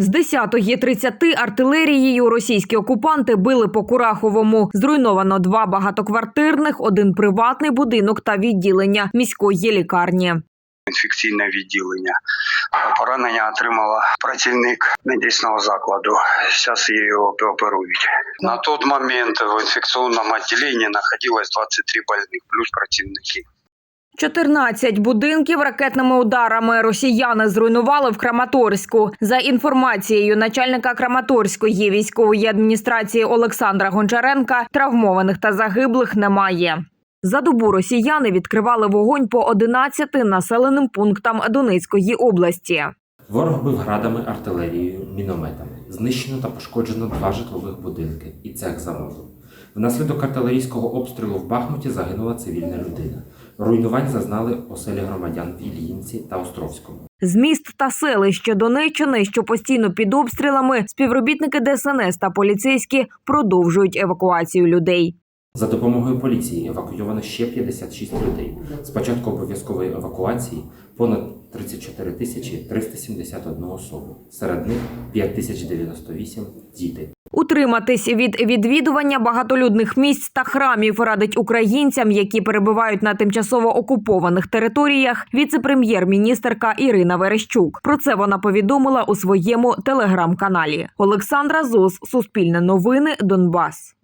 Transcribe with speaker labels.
Speaker 1: З 10.30 артилерією російські окупанти били по Кураховому. Зруйновано два багатоквартирних, один приватний будинок та відділення міської лікарні.
Speaker 2: інфекційне відділення. Поранення отримала працівник медичного закладу. Зараз її оп- оперують. На той момент в інфекційному відділенні знаходилось 23 больних, плюс працівники.
Speaker 1: 14 будинків ракетними ударами росіяни зруйнували в Краматорську. За інформацією начальника Краматорської військової адміністрації Олександра Гончаренка, травмованих та загиблих немає. За добу росіяни відкривали вогонь по 11 населеним пунктам Донецької області.
Speaker 3: Ворог бив градами, артилерією, мінометами. Знищено та пошкоджено два житлових будинки і цех заводу. Внаслідок артилерійського обстрілу в Бахмуті загинула цивільна людина. Руйнувань зазнали оселі громадян в Ільїнці та Островському.
Speaker 1: З міст та селища Донеччини, що постійно під обстрілами, співробітники ДСНС та поліцейські продовжують евакуацію людей.
Speaker 3: За допомогою поліції евакуйовано ще 56 людей. З початку обов'язкової евакуації понад 34 тисячі 371 особу. Серед них 5098 – діти.
Speaker 1: Утриматись від відвідування багатолюдних місць та храмів радить українцям, які перебувають на тимчасово окупованих територіях. Віце-прем'єр-міністерка Ірина Верещук. Про це вона повідомила у своєму телеграм-каналі. Олександра Зос, Суспільне новини, Донбас.